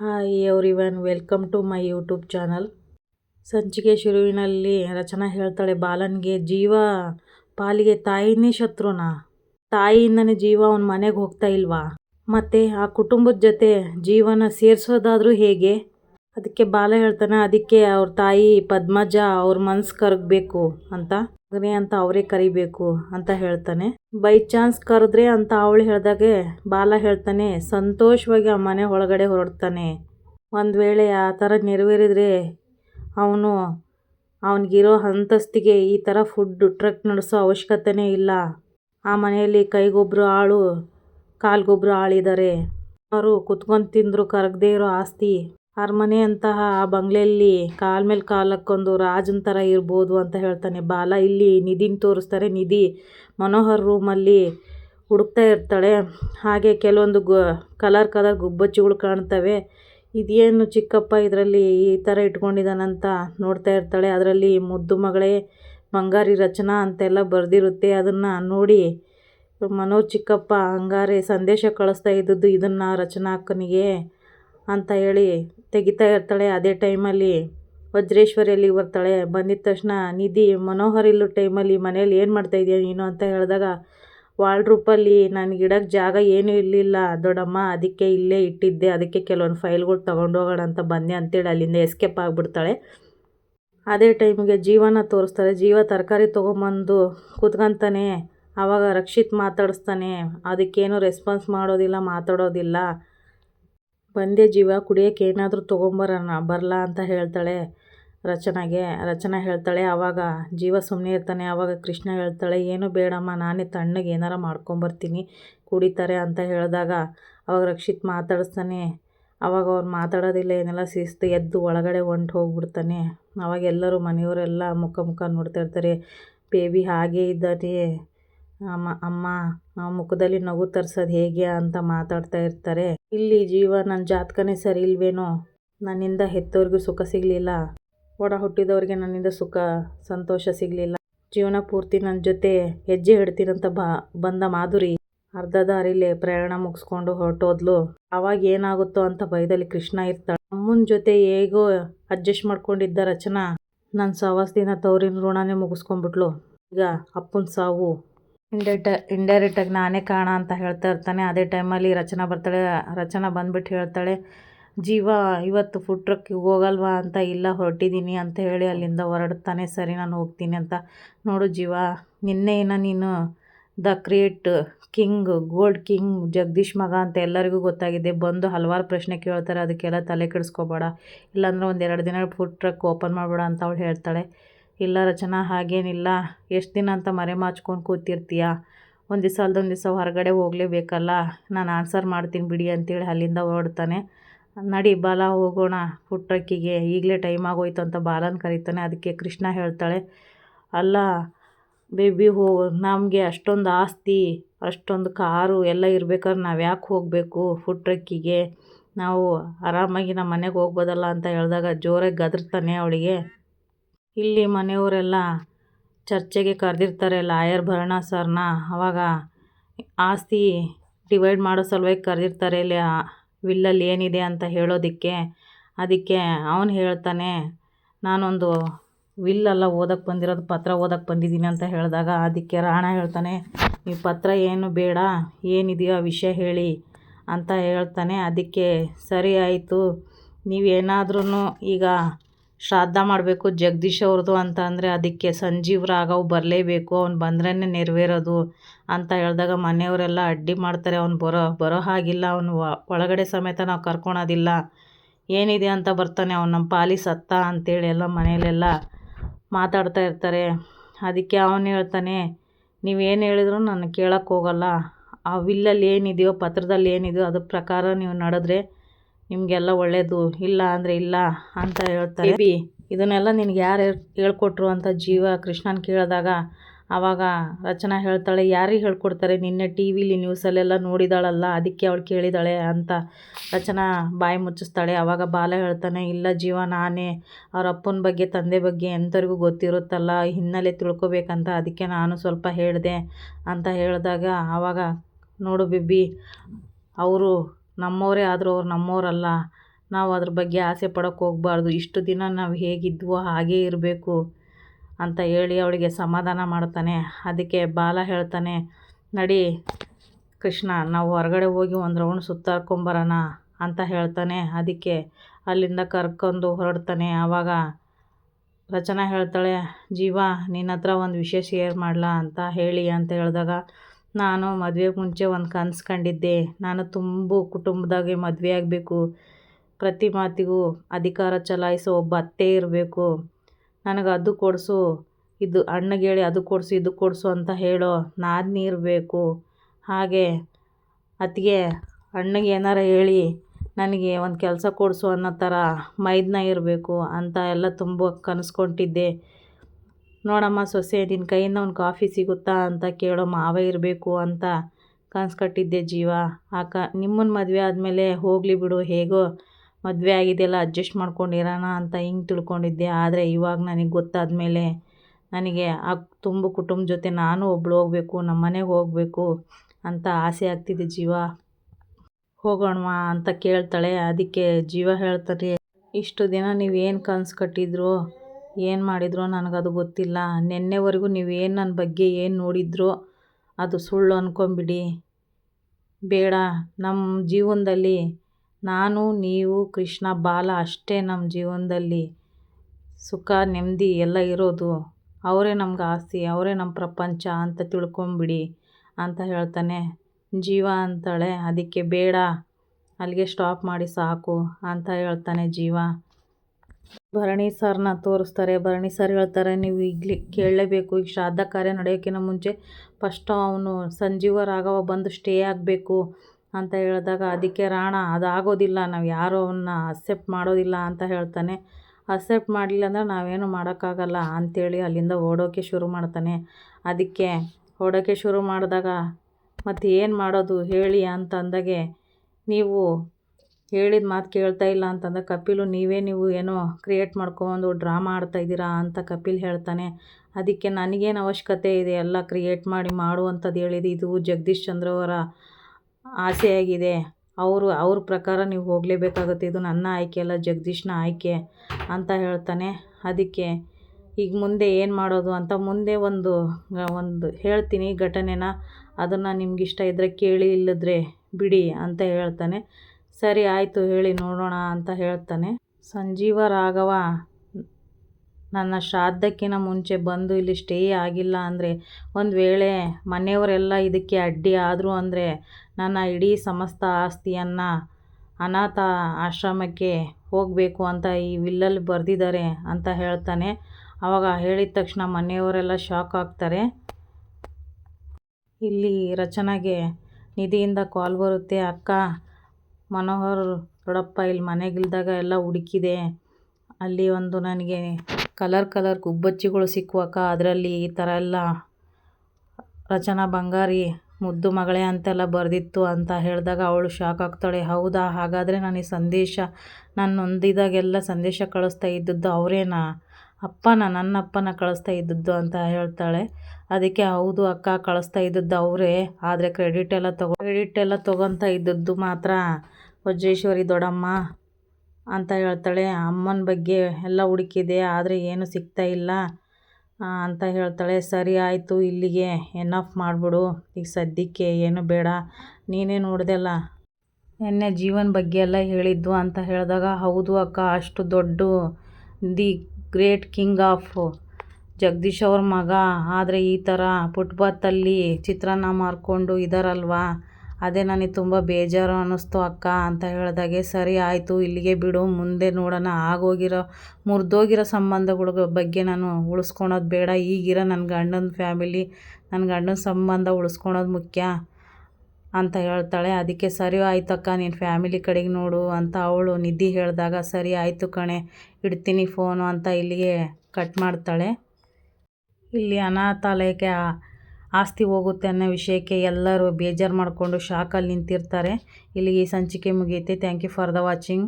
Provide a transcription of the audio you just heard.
Hi everyone, welcome to my YouTube channel. ಸಂಚಿಕೆ ಶುರುವಿನಲ್ಲಿ ರಚನಾ ಹೇಳ್ತಾಳೆ, ಬಾಲನ್ಗೆ ಜೀವ ಪಾಲಿಗೆ ತಾಯಿನೇ ಶತ್ರುನಾ? ತಾಯಿಯಿಂದನೇ ಜೀವ ಅವನ ಮನೆಗೆ ಹೋಗ್ತಾ ಇಲ್ವಾ? ಮತ್ತು ಆ ಕುಟುಂಬದ ಜೊತೆ ಜೀವನ ಸೇರಿಸೋದಾದರೂ ಹೇಗೆ? ಅದಕ್ಕೆ ಬಾಲ ಹೇಳ್ತಾನೆ, ಅದಕ್ಕೆ ಅವ್ರ ತಾಯಿ ಪದ್ಮಜ ಅವ್ರ ಮನ್ಸು ಕರಗಬೇಕು ಅಂತ. ಮಗನೇ ಅಂತ ಅವರೇ ಕರಿಬೇಕು ಅಂತ ಹೇಳ್ತಾನೆ. ಬೈ ಚಾನ್ಸ್ ಕರೆದ್ರೆ ಅಂತ ಅವಳು ಹೇಳ್ದಾಗೆ ಬಾಲ ಹೇಳ್ತಾನೆ, ಸಂತೋಷವಾಗಿ ಆ ಮನೆ ಒಳಗಡೆ ಹೊರಡ್ತಾನೆ. ಒಂದು ವೇಳೆ ಆ ಥರ ನೆರವೇರಿದ್ರೆ ಅವನು, ಅವನಿಗಿರೋ ಅಂತಸ್ತಿಗೆ ಈ ಥರ ಫುಡ್ ಟ್ರಕ್ ನಡೆಸೋ ಅವಶ್ಯಕತೆನೇ ಇಲ್ಲ. ಆ ಮನೆಯಲ್ಲಿ ಕೈಗೊಬ್ಬರು ಆಳು ಕಾಲ್ಗೊಬ್ಬರು ಆಳಿದ್ದಾರೆ ಅವರು ಕುತ್ಕೊಂಡು ತಿಂದರೂ ಕರಗದೇ ಇರೋ ಆಸ್ತಿ. ಅರಮನೆಯಂತಹ ಆ ಬಂಗ್ಲೆಯಲ್ಲಿ ಕಾಲ ಮೇಲೆ ಕಾಲು ಹಾಕ್ಕೊಂಡು ರಾಜನ ಥರ ಇರ್ಬೋದು ಅಂತ ಹೇಳ್ತಾನೆ. ಬಾಲ ಇಲ್ಲಿ ನಿಧಿನ ತೋರಿಸ್ತಾರೆ. ನಿಧಿ ಮನೋಹರ್ ರೂಮಲ್ಲಿ ಹುಡುಕ್ತಾ ಇರ್ತಾಳೆ. ಹಾಗೆ ಕೆಲವೊಂದು ಗು, ಕಲರ್ ಕಲರ್ ಗುಬ್ಬಚ್ಚಿಗಳು ಕಾಣ್ತವೆ. ಇದೇನು ಚಿಕ್ಕಪ್ಪ ಇದರಲ್ಲಿ ಈ ಥರ ಇಟ್ಕೊಂಡಿದ್ದಾನಂತ ನೋಡ್ತಾ ಇರ್ತಾಳೆ. ಅದರಲ್ಲಿ ಮುದ್ದು ಮಗಳೇ ಬಂಗಾರಿ ರಚನಾ ಅಂತೆಲ್ಲ ಬರೆದಿರುತ್ತೆ. ಅದನ್ನು ನೋಡಿ ಮನೋಜ್ ಚಿಕ್ಕಪ್ಪ ಹಂಗಾರೆ ಸಂದೇಶ ಕಳಿಸ್ತಾ ಇದ್ದದ್ದು ಇದನ್ನು ರಚನಾ ಅಕ್ಕನಿಗೆ. ಅಂತ ಹೇಳಿ ತೆಗಿತಾ ಇರ್ತಾಳೆ. ಅದೇ ಟೈಮಲ್ಲಿ ವಜ್ರೇಶ್ವರಿ ಅಲ್ಲಿಗೆ ಬರ್ತಾಳೆ. ಬಂದಿದ್ದ ತಕ್ಷಣ ನಿಧಿ ಮನೋಹರ್ ಇಲ್ಲೋ ಟೈಮಲ್ಲಿ ಮನೇಲಿ ಏನು ಮಾಡ್ತಾ ಮಾಡ್ತಾಯಿದ್ದೀಯ ನೀನು ಅಂತ ಹೇಳಿದಾಗ ವಾಲ್ಡ್ರೂಪಲ್ಲಿ ನನಗೆ ಇಡೋಕ್ಕೆ ಜಾಗ ಏನೂ ಇರಲಿಲ್ಲ ದೊಡ್ಡಮ್ಮ, ಅದಕ್ಕೆ ಇಲ್ಲೇ ಇಟ್ಟಿದ್ದೆ. ಅದಕ್ಕೆ ಕೆಲವೊಂದು ಫೈಲ್ಗಳು ತೊಗೊಂಡೋಗೋಣ ಅಂತ ಬಂದೆ ಅಂತೇಳಿ ಅಲ್ಲಿಂದ ಎಸ್ಕೇಪ್ ಆಗಿಬಿಡ್ತಾಳೆ. ಅದೇ ಟೈಮಿಗೆ ಜೀವನ ತೋರಿಸ್ತಾರೆ ಜೀವ ತರಕಾರಿ ತೊಗೊಂಬಂದು ಕೂತ್ಕೊಂತಾನೆ. ಆವಾಗ ರಕ್ಷಿತ್ ಮಾತಾಡಿಸ್ತಾನೆ. ಅದಕ್ಕೇನು ರೆಸ್ಪಾನ್ಸ್ ಮಾಡೋದಿಲ್ಲ, ಮಾತಾಡೋದಿಲ್ಲ. ಬಂದೆ ಜೀವ ಏನಾದರೂ ತೊಗೊಂಬರೋಣ ಬರಲಾ ಅಂತ ಹೇಳ್ತಾಳೆ ರಚನೆಗೆ. ರಚನಾ ಹೇಳ್ತಾಳೆ ಆವಾಗ ಜೀವ ಸುಮ್ಮನೆ ಇರ್ತಾನೆ ಆವಾಗ ಕೃಷ್ಣ ಹೇಳ್ತಾಳೆ, ಏನು ಬೇಡಮ್ಮ, ನಾನೇ ತಣ್ಣಗೆ ಏನಾರ ಮಾಡ್ಕೊಂಬರ್ತೀನಿ, ಕುಡಿತಾರೆ ಅಂತ ಹೇಳಿದಾಗ ಅವಾಗ ರಕ್ಷಿತ್ ಮಾತಾಡಿಸ್ತಾನೆ ಆವಾಗ ಅವ್ರು ಮಾತಾಡೋದಿಲ್ಲ, ಏನೆಲ್ಲ ಶಿಸ್ತು ಎದ್ದು ಒಳಗಡೆ ಹೊಂಟು ಹೋಗ್ಬಿಡ್ತಾನೆ. ಆವಾಗ ಎಲ್ಲರೂ ಮನೆಯವರೆಲ್ಲ ಮುಖ ಮುಖ ನೋಡ್ತಾ ಇರ್ತಾರೆ, ಬೇಬಿ ಹಾಗೆ ಇದ್ದಾನೆ ಅಮ್ಮ ಅಮ್ಮ ಮುಖದಲ್ಲಿ ನಗು ತರ್ಸೋದು ಹೇಗೆ ಅಂತ ಮಾತಾಡ್ತಾ ಇರ್ತಾರೆ. ಇಲ್ಲಿ ಜೀವ ನನ್ನ ಜಾತಕನೇ ಸರಿ ಇಲ್ವೇನೋ? ನನ್ನಿಂದ ಹೆತ್ತವ್ರಿಗೂ ಸುಖ ಸಿಗಲಿಲ್ಲ. ಒಡ ಹುಟ್ಟಿದವ್ರಿಗೆ ನನ್ನಿಂದ ಸುಖ, ಸಂತೋಷ ಸಿಗಲಿಲ್ಲ. ಜೀವನ ಪೂರ್ತಿ ನನ್ನ ಜೊತೆ ಹೆಜ್ಜೆ ಇಡ್ತೀನಂತ ಬಾ, ಬಂದ ಮಾಧುರಿ ಅರ್ಧ ದಾರಿಲೇ ಪ್ರಯಾಣ ಮುಗಿಸ್ಕೊಂಡು ಹೊರಟೋದ್ಲು. ಅವಾಗ ಏನಾಗುತ್ತೋ ಅಂತ ಭಯದಲ್ಲಿ ಕೃಷ್ಣ ಇರ್ತಾಳೆ. ಅಮ್ಮನ ಜೊತೆ ಹೇಗೋ ಅಡ್ಜಸ್ಟ್ ಮಾಡ್ಕೊಂಡಿದ್ದ ರಚನಾ ನನ್ನ ಸವಾಸದಿಂದ ತವರಿನ ಋಣನೇ ಮುಗಿಸ್ಕೊಂಡ್ಬಿಟ್ಲು. ಈಗ ಅಪ್ಪನ ಸಾವು ಇಂಡೈಟ ಇಂಡೈರೆಕ್ಟಾಗಿ ನಾನೇ ಕಾರಣ ಅಂತ ಹೇಳ್ತಾ ಇರ್ತಾನೆ. ಅದೇ ಟೈಮಲ್ಲಿ ರಚನಾ ಬರ್ತಾಳೆ. ರಚನಾ ಬಂದ್ಬಿಟ್ಟು ಹೇಳ್ತಾಳೆ, ಜೀವ, ಇವತ್ತು ಫುಡ್ ಟ್ರಕ್ಕಿಗೆ ಹೋಗಲ್ವಾ ಅಂತ? ಇಲ್ಲ ಹೊರಟಿದ್ದೀನಿ ಅಂತ ಹೇಳಿ ಅಲ್ಲಿಂದ ಹೊರಡ್ತಾನೆ. ಸರಿ, ನಾನು ಹೋಗ್ತೀನಿ ಅಂತ. ನೋಡು ಜೀವ ನಿನ್ನೆನ ನೀನು the great king, gold king, Jagadish ಮಗ ಅಂತ ಎಲ್ಲರಿಗೂ ಗೊತ್ತಾಗಿದೆ. ಬಂದು ಹಲವಾರು ಪ್ರಶ್ನೆ ಕೇಳ್ತಾರೆ. ಅದಕ್ಕೆಲ್ಲ ತಲೆ ಕೆಡಿಸ್ಕೋಬೇಡ. ಇಲ್ಲಾಂದ್ರೆ ಒಂದು ಎರಡು ದಿನ ಫುಡ್ ಟ್ರಕ್ ಓಪನ್ ಮಾಡಬೇಡ ಅಂತ ಅವಳು ಹೇಳ್ತಾಳೆ. ಇಲ್ಲ ರಚನಾ, ಹಾಗೇನಿಲ್ಲ. ಎಷ್ಟು ದಿನ ಅಂತ ಮರೆ ಮಾಚ್ಕೊಂಡು ಕೂತಿರ್ತೀಯ? ಒಂದು ದಿವಸ ಅಲ್ದೊಂದು ದಿವಸ ಹೊರಗಡೆ ಹೋಗಲೇಬೇಕಲ್ಲ? ನಾನು ಆನ್ಸರ್ ಮಾಡ್ತೀನಿ ಬಿಡಿ ಅಂತೇಳಿ ಅಲ್ಲಿಂದ ಹೊರಡ್ತಾನೆ. ನಡಿ ಬಾಲ, ಹೋಗೋಣ ಫುಡ್ ಟ್ರಕ್ಕಿಗೆ ಈಗಲೇ ಟೈಮ್ ಆಗೋಯ್ತು ಅಂತ ಬಾಲನ ಕರೀತಾನೆ. ಅದಕ್ಕೆ ಕೃಷ್ಣ ಹೇಳ್ತಾಳೆ, ಅಲ್ಲ ಬೇಬಿ ಹೋ, ನಮಗೆ ಅಷ್ಟೊಂದು ಆಸ್ತಿ, ಅಷ್ಟೊಂದು ಕಾರು ಎಲ್ಲ ಇರ್ಬೇಕಾದ್ರೆ ನಾವು ಯಾಕೆ ಹೋಗಬೇಕು ಫುಡ್ ಟ್ರಕ್ಕಿಗೆ ನಾವು ಆರಾಮಾಗಿ ನಮ್ಮ ಮನೆಗೆ ಹೋಗ್ಬೋದಲ್ಲ ಅಂತ ಹೇಳಿದಾಗ ಜೋರಾಗಿ ಗದರ್ತಾನೆ ಅವಳಿಗೆ. ಇಲ್ಲಿ ಮನೆಯವರೆಲ್ಲ ಚರ್ಚೆಗೆ ಕರೆದಿರ್ತಾರೆ ಲಾಯರ್ ಭರಣ ಸರ್ನ. ಅವಾಗ ಆಸ್ತಿ ಡಿವೈಡ್ ಮಾಡೋ ಸಲುವಾಗಿ ಕರೆದಿರ್ತಾರೆ, ಇಲ್ಲಿ ವಿಲ್ಲಲ್ಲಿ ಏನಿದೆ ಅಂತ ಹೇಳೋದಕ್ಕೆ. ಅದಕ್ಕೆ ಅವನು ಹೇಳ್ತಾನೆ, ನಾನೊಂದು ವಿಲ್ಲೆಲ್ಲ ಓದಕ್ಕೆ ಬಂದಿರೋದು ಪತ್ರ ಓದಕ್ಕೆ ಬಂದಿದ್ದೀನಿ ಅಂತ ಹೇಳಿದಾಗ ಅದಕ್ಕೆ ರಾಣ ಹೇಳ್ತಾನೆ, ಈ ಪತ್ರ ಏನು ಬೇಡ, ಏನಿದೆಯೋ ವಿಷಯ ಹೇಳಿ ಅಂತ ಹೇಳ್ತಾನೆ. ಅದಕ್ಕೆ ಸರಿ ಆಯಿತು ನೀವೇನಾದ್ರೂ ಈಗ ಶ್ರಾದ್ದ ಮಾಡಬೇಕು, ಜಗದೀಶ್ ಅವ್ರದ್ದು ಅಂತ ಅಂದರೆ ಅದಕ್ಕೆ ಸಂಜೀವ್ ರಾಘವ್ ಬರಲೇಬೇಕು, ಅವ್ನು ಬಂದ್ರೇ ನೆರವೇರೋದು ಅಂತ ಹೇಳಿದಾಗ ಮನೆಯವರೆಲ್ಲ ಅಡ್ಡಿ ಮಾಡ್ತಾರೆ, ಅವ್ನು ಬರೋ ಬರೋ ಹಾಗಿಲ್ಲ, ಅವನು ಒಳಗಡೆ ಸಮೇತ ನಾವು ಕರ್ಕೊಳೋದಿಲ್ಲ, ಏನಿದೆ ಅಂತ ಬರ್ತಾನೆ ಅವ್ನು ನಮ್ಮ ಪಾಲಿ ಸತ್ತ ಅಂತೇಳಿ ಎಲ್ಲ ಮನೆಯಲ್ಲೆಲ್ಲ ಮಾತಾಡ್ತಾ ಇರ್ತಾರೆ. ಅದಕ್ಕೆ ಅವನು ಹೇಳ್ತಾನೆ ನೀವೇನು ಹೇಳಿದ್ರು ನಾನು ಕೇಳೋಕ್ಕೋಗಲ್ಲ ಆ ವಿಲ್ಲಲ್ಲಿ ಏನಿದೆಯೋ, ಪತ್ರದಲ್ಲಿ ಏನಿದೆಯೋ ಅದ್ರ ಪ್ರಕಾರ ನೀವು ನಡೆದ್ರೆ ನಿಮಗೆಲ್ಲ ಒಳ್ಳೆಯದು ಇಲ್ಲ ಅಂದರೆ ಇಲ್ಲ ಅಂತ ಹೇಳ್ತಾರೆ. ಬಿ. ಇದನ್ನೆಲ್ಲ ನಿನಗೆ ಯಾರು ಹೇಳ್ಕೊಟ್ರು ಅಂತ ಜೀವ ಕೃಷ್ಣನ್ ಕೇಳಿದಾಗ ಆವಾಗ ರಚನಾ ಹೇಳ್ತಾಳೆ ಯಾರಿಗೆ ಹೇಳ್ಕೊಡ್ತಾರೆ? ನಿನ್ನೆ ಟಿ ವಿಲಿ ನ್ಯೂಸಲ್ಲೆಲ್ಲ ನೋಡಿದಾಳಲ್ಲ ಅದಕ್ಕೆ ಅವಳು ಕೇಳಿದಾಳೆ ಅಂತ ರಚನಾ ಬಾಯಿ ಮುಚ್ಚಿಸ್ತಾಳೆ. ಆವಾಗ ಬಾಲ ಹೇಳ್ತಾನೆ ಇಲ್ಲ ಜೀವ ನಾನೇ ಅವ್ರ ಅಪ್ಪನ ಬಗ್ಗೆ ತಂದೆ ಬಗ್ಗೆ ಎಂಥವ್ರಿಗೂ ಗೊತ್ತಿರುತ್ತಲ್ಲ ಹಿನ್ನೆಲೆ ತಿಳ್ಕೊಬೇಕಂತ ಅದಕ್ಕೆ ನಾನು ಸ್ವಲ್ಪ ಹೇಳಿದೆ ಅಂತ ಹೇಳಿದಾಗ ಆವಾಗ ನೋಡು ಬಿಬ್ಬಿ ಅವರು ನಮ್ಮವರೇ ಆದರೂ ಅವ್ರು ನಮ್ಮವರಲ್ಲ. ನಾವು ಅದ್ರ ಬಗ್ಗೆ ಆಸೆ ಪಡಕ್ಕೆ ಹೋಗ್ಬಾರ್ದು. ಇಷ್ಟು ದಿನ ನಾವು ಹೇಗಿದ್ವೋ ಹಾಗೇ ಇರಬೇಕು ಅಂತ ಹೇಳಿ ಅವಳಿಗೆ ಸಮಾಧಾನ ಮಾಡ್ತಾನೆ. ಅದಕ್ಕೆ ಬಾಲ ಹೇಳ್ತಾನೆ, ನಡಿ ಕೃಷ್ಣ, ನಾವು ಹೊರಗಡೆ ಹೋಗಿ ಒಂದು ರೌಂಡ್ ಸುತ್ತಾಡ್ಕೊಂಬರೋಣ ಅಂತ ಹೇಳ್ತಾನೆ. ಅದಕ್ಕೆ ಅಲ್ಲಿಂದ ಕರ್ಕೊಂಡು ಹೊರಡ್ತಾನೆ. ಆವಾಗ ರಚನಾ ಹೇಳ್ತಾಳೆ, ಜೀವ ನಿನ್ನ ಹತ್ರ ಒಂದು ವಿಷಯ ಶೇರ್ ಮಾಡಲಾ ಅಂತ ಹೇಳಿ ಅಂತ ಹೇಳಿದಾಗ ನಾನು ಮದುವೆಗೆ ಮುಂಚೆ ಒಂದು ಕನಸು ಕಂಡಿದ್ದೆ. ನಾನು ತುಂಬ ಕುಟುಂಬದಾಗೆ ಮದುವೆ ಆಗಬೇಕು. ಪ್ರತಿ ಮಾತಿಗೂ ಅಧಿಕಾರ ಚಲಾಯಿಸೋ ಒಬ್ಬ ಅತ್ತೆ ಇರಬೇಕು. ನನಗೆ ಅದು ಕೊಡಿಸು, ಇದು ಅಣ್ಣಗೆ ಹೇಳಿ ಅದು ಕೊಡಿಸು, ಇದು ಕೊಡಿಸು ಅಂತ ಹೇಳೋ ನಾದಿನಿ ಇರಬೇಕು. ಹಾಗೆ ಅತ್ತಿಗೆ ಅಣ್ಣಗೆ ಏನಾರ ಹೇಳಿ, ನನಗೆ ಒಂದು ಕೆಲಸ ಕೊಡಿಸು ಅನ್ನೋ ಥರ ಮೈದ್ನ ಇರಬೇಕು ಅಂತ ಎಲ್ಲ ತುಂಬ ಕನಸ್ಕೊಂಡಿದ್ದೆ ನೋಡಮ್ಮ ಸೊಸೆ ನಿನ್ನ ಕೈಯಿಂದ ಒಂದು ಕಾಫಿ ಸಿಗುತ್ತಾ ಅಂತ ಕೇಳೋ ಮಾವ ಇರಬೇಕು ಅಂತ ಕನಸು ಕಟ್ಟಿದ್ದೆ ಜೀವ. ಆಕ ನಿಮ್ಮನ್ನ ಮದುವೆ ಆದಮೇಲೆ ಹೋಗಲಿ ಬಿಡು, ಹೇಗೋ ಮದುವೆ ಆಗಿದೆಯಲ್ಲ, ಅಡ್ಜಸ್ಟ್ ಮಾಡ್ಕೊಂಡಿರೋಣ ಅಂತ ಹಿಂಗೆ ತಿಳ್ಕೊಂಡಿದ್ದೆ. ಆದರೆ ಇವಾಗ ನನಗೆ ಗೊತ್ತಾದ ಮೇಲೆ ನನಗೆ ಆ ತುಂಬ ಕುಟುಂಬ ಜೊತೆ ನಾನು ಒಬ್ಳು ಹೋಗಬೇಕು ನಮ್ಮ ಮನೆಗೆ ಹೋಗಬೇಕು ಅಂತ ಆಸೆ ಆಗ್ತಿದೆ ಜೀವ. ಹೋಗೋಣವಾ ಅಂತ ಕೇಳ್ತಾಳೆ. ಅದಕ್ಕೆ ಜೀವ ಹೇಳ್ತಾರೆ ಇಷ್ಟು ದಿನ ನೀವು ಏನು ಕನಸು ಕಟ್ಟಿದ್ರು ಏನು ಮಾಡಿದ್ರು ನನಗದು ಗೊತ್ತಿಲ್ಲ. ನಿನ್ನೆವರೆಗೂ ನೀವೇನು ನನ್ನ ಬಗ್ಗೆ ಏನು ನೋಡಿದ್ರೋ ಅದು ಸುಳ್ಳು ಅಂದ್ಕೊಂಬಿಡಿ ಬೇಡ ನಮ್ಮ ಜೀವನದಲ್ಲಿ ನಾನು, ನೀವು, ಕೃಷ್ಣ, ಬಾಲ ಅಷ್ಟೇ ನಮ್ಮ ಜೀವನದಲ್ಲಿ ಸುಖ, ನೆಮ್ಮದಿ ಎಲ್ಲ ಇರೋದು. ಅವರೇ ನಮ್ಗೆ ಆಸ್ತಿ, ಅವರೇ ನಮ್ಮ ಪ್ರಪಂಚ ಅಂತ ತಿಳ್ಕೊಂಬಿಡಿ ಅಂತ ಹೇಳ್ತಾನೆ. ಜೀವ ಅಂತಾಳೆ, ಅದಕ್ಕೆ ಬೇಡ, ಅಲ್ಲಿಗೆ ಸ್ಟಾಪ್ ಮಾಡಿ ಸಾಕು ಅಂತ ಹೇಳ್ತಾನೆ ಜೀವ. ಭರಣಿ ಸರ್ನ ತೋರಿಸ್ತಾರೆ. ಭರಣಿ ಸರ್ ಹೇಳ್ತಾರೆ, ನೀವು ಈಗಲೇ ಕೇಳಲೇಬೇಕು. ಈಗ ಶ್ರಾದ್ದ ಕಾರ್ಯ ನಡೆಯೋಕ್ಕಿಂತ ಮುಂಚೆ ಫಸ್ಟು ಅವನು ಸಂಜೀವ ರಾಘವ ಬಂದು ಸ್ಟೇ ಆಗಬೇಕು ಅಂತ ಹೇಳಿದಾಗ, ಅದಕ್ಕೆ ರಾಣ, ಅದಾಗೋದಿಲ್ಲ. ನಾವು ಯಾರೂ ಅವನ್ನ ಅಕ್ಸೆಪ್ಟ್ ಮಾಡೋದಿಲ್ಲ ಅಂತ ಹೇಳ್ತಾನೆ. ಅಕ್ಸೆಪ್ಟ್ ಮಾಡಲಿಲ್ಲ ಅಂದರೆ ನಾವೇನು ಮಾಡೋಕ್ಕಾಗಲ್ಲ ಅಂಥೇಳಿ ಅಲ್ಲಿಂದ ಓಡೋಕೆ ಶುರು ಮಾಡ್ತಾನೆ. ಅದಕ್ಕೆ ಓಡೋಕೆ ಶುರು ಮಾಡಿದಾಗ, ಮತ್ತು ಏನು ಮಾಡೋದು? ಹೇಳಿ ಅಂತ ಅಂದಾಗೆ, ನೀವು ಹೇಳಿದ ಮಾತು ಕೇಳ್ತಾ ಇಲ್ಲ ಅಂತಂದ್ರೆ ಕಪಿಲು, ನೀವೇ ನೀವು ಏನೋ ಕ್ರಿಯೇಟ್ ಮಾಡ್ಕೊಂಡು ಡ್ರಾಮಾ ಆಡ್ತಾ ಇದ್ದೀರಾ ಅಂತ ಕಪಿಲ್ ಹೇಳ್ತಾನೆ. ಅದಕ್ಕೆ ನನಗೇನು ಅವಶ್ಯಕತೆ ಇದೆ? ಎಲ್ಲ ಕ್ರಿಯೇಟ್ ಮಾಡಿ ಮಾಡುವಂಥದ್ದು ಹೇಳಿದೆ ಇದು ಜಗದೀಶ್ ಚಂದ್ರ ಅವರ ಆಸೆಯಾಗಿದೆ. ಅವರು, ಅವ್ರ ಪ್ರಕಾರ ನೀವು ಹೋಗಲೇಬೇಕಾಗುತ್ತೆ. ಇದು ನನ್ನ ಆಯ್ಕೆ ಅಲ್ಲ, ಜಗದೀಶ್ನ ಆಯ್ಕೆ ಅಂತ ಹೇಳ್ತಾನೆ. ಅದಕ್ಕೆ ಈಗ ಮುಂದೆ ಏನು ಮಾಡೋದು ಅಂತ ಮುಂದೆ ಒಂದು ಒಂದು ಹೇಳ್ತೀನಿ ಘಟನೆನ. ಅದನ್ನು ನಿಮ್ಗೆ ಇಷ್ಟ ಇದ್ದರೆ ಕೇಳಿ, ಇಲ್ಲದ್ರೆ ಬಿಡಿ ಅಂತ ಹೇಳ್ತಾನೆ. ಸರಿ ಆಯಿತು ಹೇಳಿ ನೋಡೋಣ ಅಂತ ಹೇಳ್ತಾನೆ. ಸಂಜೀವ ರಾಘವ, ನನ್ನ ಶ್ರಾದ್ದಕ್ಕಿಂತ ಮುಂಚೆ ಬಂದು ಇಲ್ಲಿ ಸ್ಟೇ ಆಗಿಲ್ಲ ಅಂದರೆ ಒಂದು ವೇಳೆ ಮನೆಯವರೆಲ್ಲ ಇದಕ್ಕೆ ಅಡ್ಡಿ ಆದರು ಅಂದರೆ ನನ್ನ ಇಡೀ ಸಮಸ್ತ ಆಸ್ತಿಯನ್ನು ಅನಾಥ ಆಶ್ರಮಕ್ಕೆ ಹೋಗಬೇಕು ಅಂತ ಈ ವಿಲ್ಲಲ್ಲಿ ಬರೆದಿದ್ದಾರೆ ಅಂತ ಹೇಳ್ತಾನೆ. ಆವಾಗ ಹೇಳಿದ ತಕ್ಷಣ ಮನೆಯವರೆಲ್ಲ ಶಾಕ್ ಆಗ್ತಾರೆ. ಇಲ್ಲಿ ರಚನೆಗೆ ನಿಧಿಯಿಂದ ಕಾಲ್ ಬರುತ್ತೆ, ಅಕ್ಕ ಮನೋಹರ್ ನೋಡಪ್ಪ, ಇಲ್ಲಿ ಮನೆಗಿಲ್ದಾಗ ಎಲ್ಲ ಹುಡುಕಿದೆ. ಅಲ್ಲಿ ಒಂದು ನನಗೆ ಕಲರ್ ಕಲರ್ ಗುಬ್ಬಚ್ಚಿಗಳು ಸಿಕ್ಕುವಕ್ಕ ಅದರಲ್ಲಿ ಈ ಥರ ಎಲ್ಲ ರಚನಾ ಬಂಗಾರಿ ಮುದ್ದು ಮಗಳೇ ಅಂತೆಲ್ಲ ಬರೆದಿತ್ತು ಅಂತ ಹೇಳಿದಾಗ ಅವಳು ಶಾಕ್ ಆಗ್ತಾಳೆ. ಹೌದಾ? ಹಾಗಾದರೆ ನನಗೆ ಸಂದೇಶ, ನಾನು ನೊಂದಿದಾಗೆಲ್ಲ ಸಂದೇಶ ಕಳಿಸ್ತಾ ಇದ್ದದ್ದು ಅವರೇನಾ? ಅಪ್ಪನ? ನನ್ನ ಅಪ್ಪನ ಕಳಿಸ್ತಾ ಇದ್ದದ್ದು ಅಂತ ಹೇಳ್ತಾಳೆ. ಅದಕ್ಕೆ ಹೌದು ಅಕ್ಕ, ಕಳಿಸ್ತಾ ಇದ್ದದ್ದು ಅವರೇ. ಆದರೆ ಕ್ರೆಡಿಟ್ ಎಲ್ಲ ತಗೋ ಕ್ರೆಡಿಟ್ ಎಲ್ಲ ತೊಗೊತಾ ಇದ್ದದ್ದು ಮಾತ್ರ. ವಜ್ರೇಶ್ವರಿ ದೊಡ್ಡಮ್ಮ ಅಂತ ಹೇಳ್ತಾಳೆ. ಅಮ್ಮನ ಬಗ್ಗೆ ಎಲ್ಲ ಹುಡುಕಿದೆ, ಆದರೆ ಏನು ಸಿಗ್ತಾ ಇಲ್ಲ ಅಂತ ಹೇಳ್ತಾಳೆ. ಸರಿ ಆಯಿತು, ಇಲ್ಲಿಗೆ ಎನಫ್ ಮಾಡಿಬಿಡು. ಈಗ ಸದ್ಯಕ್ಕೆ ಏನು ಬೇಡ, ನೀನೇ ನೋಡ್ದೆಲ್ಲ ನಿನ್ನೆ ಜೀವನ ಬಗ್ಗೆ ಎಲ್ಲ ಹೇಳಿದ್ದು ಅಂತ ಹೇಳಿದಾಗ, ಹೌದು ಅಕ್ಕ, ಅಷ್ಟು ದೊಡ್ಡ the great king of Jagadish ಅವ್ರ ಮಗ. ಆದರೆ ಈ ಥರ ಫುಟ್ಪಾತಲ್ಲಿ ಚಿತ್ರಾನ್ನ ಮಾರ್ಕೊಂಡು ಇದ್ದಾರಲ್ವಾ ಅದೇ ನನಗೆ ತುಂಬ ಬೇಜಾರು ಅನ್ನಿಸ್ತು, ಅಕ್ಕ ಅಂತ ಹೇಳಿದಾಗೆ, ಸರಿ ಆಯಿತು, ಇಲ್ಲಿಗೆ ಬಿಡು, ಮುಂದೆ ನೋಡೋಣ, ಆಗೋಗಿರೋ, ಮುರಿದೋಗಿರೋ ಸಂಬಂಧಗಳ ಬಗ್ಗೆ ನಾನು ಉಳಿಸ್ಕೊಳೋದು ಬೇಡ, ಈಗಿರೋ ನನ್ನ ಗಂಡನ ಫ್ಯಾಮಿಲಿ, ನನ್ನ ಗಂಡನ ಸಂಬಂಧ ಉಳಿಸ್ಕೊಳೋದು ಮುಖ್ಯ ಅಂತ ಹೇಳ್ತಾಳೆ. ಅದಕ್ಕೆ ಸರಿ ಆಯ್ತಕ್ಕ ನೀನು ಫ್ಯಾಮಿಲಿ ಕಡೆಗೆ ನೋಡು ಅಂತ ಅವಳು ನಿಧಿ ಹೇಳಿದಾಗ, ಸರಿ ಆಯಿತು ಕಣೆ, ಇಡ್ತೀನಿ ಫೋನು ಅಂತ ಇಲ್ಲಿಗೆ ಕಟ್ ಮಾಡ್ತಾಳೆ. ಇಲ್ಲಿ ಅನಾಥಾಲಯಕ್ಕೆ ಆಸ್ತಿ ಹೋಗುತ್ತೆ ಅನ್ನೋ ವಿಷಯಕ್ಕೆ ಎಲ್ಲರೂ ಬೇಜಾರು ಮಾಡಿಕೊಂಡು ಶಾಕಲ್ಲಿ ನಿಂತಿರ್ತಾರೆ. ಇಲ್ಲಿಗೆ ಈ ಸಂಚಿಕೆ ಮುಗಿಯುತ್ತೆ. Thank you for the watching